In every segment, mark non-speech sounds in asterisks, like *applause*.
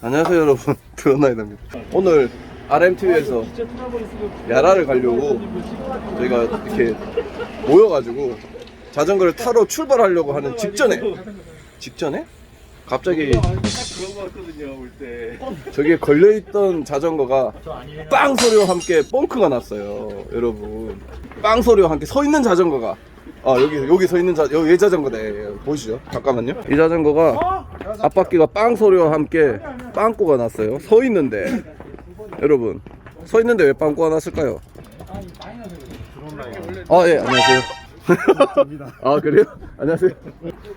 안녕하세요 여러분. *laughs* 드론나이드입니다. 오늘 RMTV에서 야라를 가려고 저희가 이렇게 모여가지고 자전거를 타러 출발하려고 하는 직전에 직전에? 갑자기. 저기에 걸려있던 자전거가 빵 소리와 함께 뻥크가 났어요 여러분. 빵 소리와 함께 서 있는 자전거가 아 여기 여기 서 있는 자 여기 얘 자전거네 보이시죠? 잠깐만요. 이 자전거가 앞바퀴가 빵 소리와 함께 빵꾸가 났어요. 서 있는데. 여러분 서 있는데 왜 빵꾸가 났을까요? 아 예 안녕하세요. 아 그래요? 안녕하세요.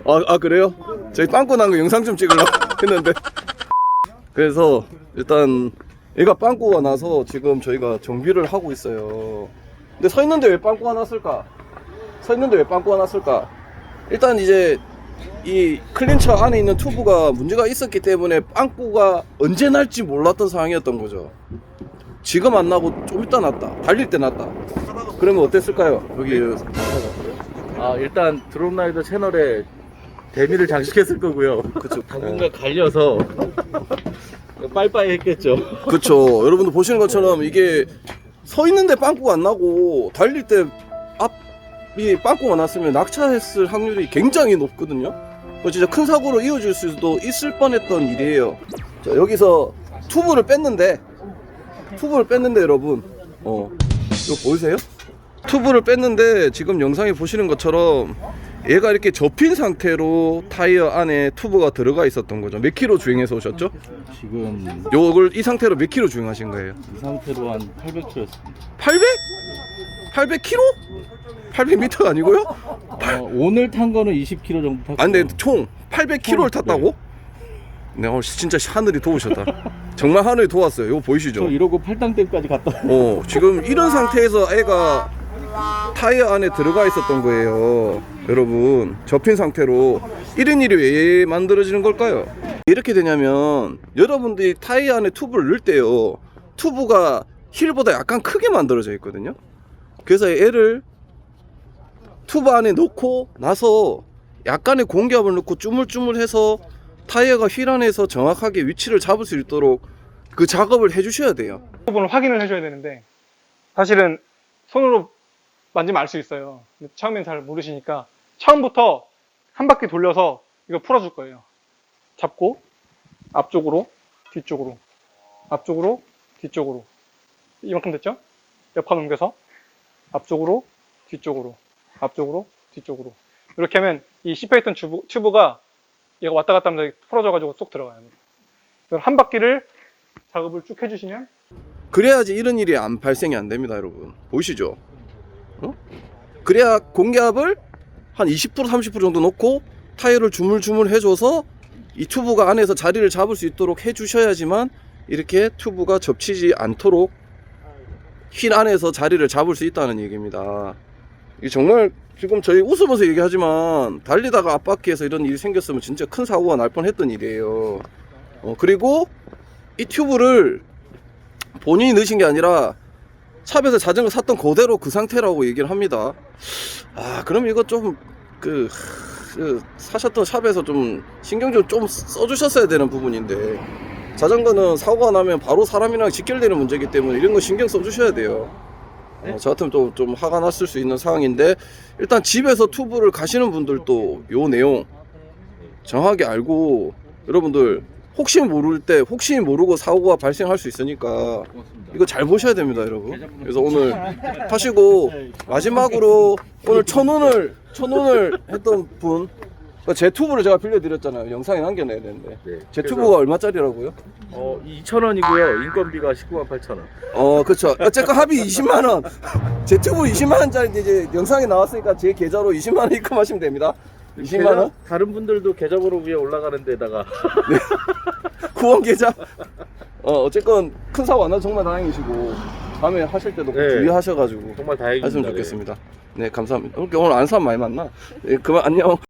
아, 아 그래요? 저희 빵꾸 난 거 영상 좀 찍으려고 *laughs* 했는데. 그래서 일단 얘가 빵꾸가 나서 지금 저희가 정비를 하고 있어요. 근데 서 있는데 왜 빵꾸가 났을까? 서 있는데 왜 빵꾸가 났을까? 일단 이제 이 클린처 안에 있는 튜브가 문제가 있었기 때문에 빵꾸가 언제 날지 몰랐던 상황이었던 거죠. 지금 안 나고 좀 이따 났다. 달릴 때 났다. 그러면 어땠을까요? 여기 아 일단 드롭라이더 채널에 데미를 장식했을 거고요. 그쵸. 당분간 갈려서 빠이빠이 했겠죠. 그쵸. 여러분들 보시는 것처럼 이게 서 있는데 빵꾸가 안 나고 달릴 때앞 이 빵꾸가 났으면 낙차했을 확률이 굉장히 높거든요. 그 진짜 큰 사고로 이어질 수도 있을 뻔했던 일이에요. 자, 여기서 튜브를 뺐는데 튜브를 뺐는데 여러분, 어, 이거 보이세요? 튜브를 뺐는데 지금 영상에 보시는 것처럼 얘가 이렇게 접힌 상태로 타이어 안에 튜브가 들어가 있었던 거죠. 몇 킬로 주행해서 오셨죠? 지금 요걸 이 상태로 몇 킬로 주행하신 거예요? 이 상태로 한 800km였습니다. 800? 800 킬로? 800m가 아니고요? 어, 오늘 탄 거는 20km 정도 탔고. 아 근데 총 800 킬로를 탔다고? 네 오늘 진짜 하늘이 도우셨다. 정말 하늘이 도왔어요. 이거 저 보이시죠? 이러고 팔당댐까지 갔다. 어 지금 이런 상태에서 애가 타이어 안에 들어가 있었던 거예요. 여러분 접힌 상태로 이런 일이 왜 만들어지는 걸까요? 이렇게 되냐면 여러분들이 타이어 안에 튜브를 넣을 때요 튜브가 힐보다 약간 크게 만들어져 있거든요. 그래서 얘를 튜브 안에 넣고 나서 약간의 공기압을 넣고 쭈물쭈물해서 타이어가 휠 안에서 정확하게 위치를 잡을 수 있도록 그 작업을 해주셔야 돼요. 부분을 확인을 해줘야 되는데 사실은 손으로 만지면 알 수 있어요. 처음엔 잘 모르시니까 처음부터 한 바퀴 돌려서 이거 풀어줄 거예요. 잡고 앞쪽으로 뒤쪽으로 앞쪽으로 뒤쪽으로 이만큼 됐죠? 옆판 옮겨서 앞쪽으로 뒤쪽으로 앞쪽으로 뒤쪽으로 이렇게 하면 이 씹혀있던 튜브, 튜브가 얘가 왔다 갔다 하면서 풀어져가지고 쏙 들어가요. 한 바퀴를 작업을 쭉 해주시면 그래야지 이런 일이 안 발생이 안 됩니다, 여러분. 보이시죠? 어? 그래야 공기압을 한 20% 30% 정도 넣고 타이어를 주물주물 해줘서 이 튜브가 안에서 자리를 잡을 수 있도록 해주셔야지만 이렇게 튜브가 접치지 않도록 휠 안에서 자리를 잡을 수 있다는 얘기입니다. 이 정말 지금 저희 웃으면서 얘기하지만 달리다가 앞바퀴에서 이런 일이 생겼으면 진짜 큰 사고가 날 뻔했던 일이에요. 어, 그리고 이 튜브를 본인이 넣으신 게 아니라 샵에서 자전거 샀던 그대로 그 상태라고 얘기를 합니다. 아, 그럼 이거 좀, 그, 그 사셨던 샵에서 좀 신경 좀, 좀 써주셨어야 되는 부분인데, 자전거는 사고가 나면 바로 사람이랑 직결되는 문제이기 때문에 이런 거 신경 써주셔야 돼요. 어, 저 같으면 또 좀 화가 났을 수 있는 상황인데, 일단 집에서 투브를 가시는 분들도 요 내용 정확하게 알고, 여러분들 혹시 모를 때, 혹시 모르고 사고가 발생할 수 있으니까, 이거 잘 보셔야 됩니다, 여러분. 그래서 오늘 타시고 마지막으로 오늘 천 원을 천 원을 했던 분. 그제 튜브를 제가 빌려드렸잖아요. 영상에 남겨내야 되는데. 네. 제 튜브가 얼마짜리라고요? 어 2,000원이고요. 인건비가 19만 8천 원. 어, 그쵸. 어쨌건 합의 20만 원. 제 튜브 20만 원짜리인데 이제 영상에 나왔으니까 제 계좌로 20만 원 입금하시면 됩니다. 20만 원? 다른 분들도 계좌번호 위에 올라가는 데다가 *laughs* 후원 계좌. 어, 어쨌건 큰 사고 안 나서 정말 다행이시고 다음에 하실 때도 꼭 네. 주의하셔가지고 정말 다행입니다. 하시면 좋겠습니다. 네, 감사합니다. 오늘 안 사람 많이 만나. 네, 그만 안녕.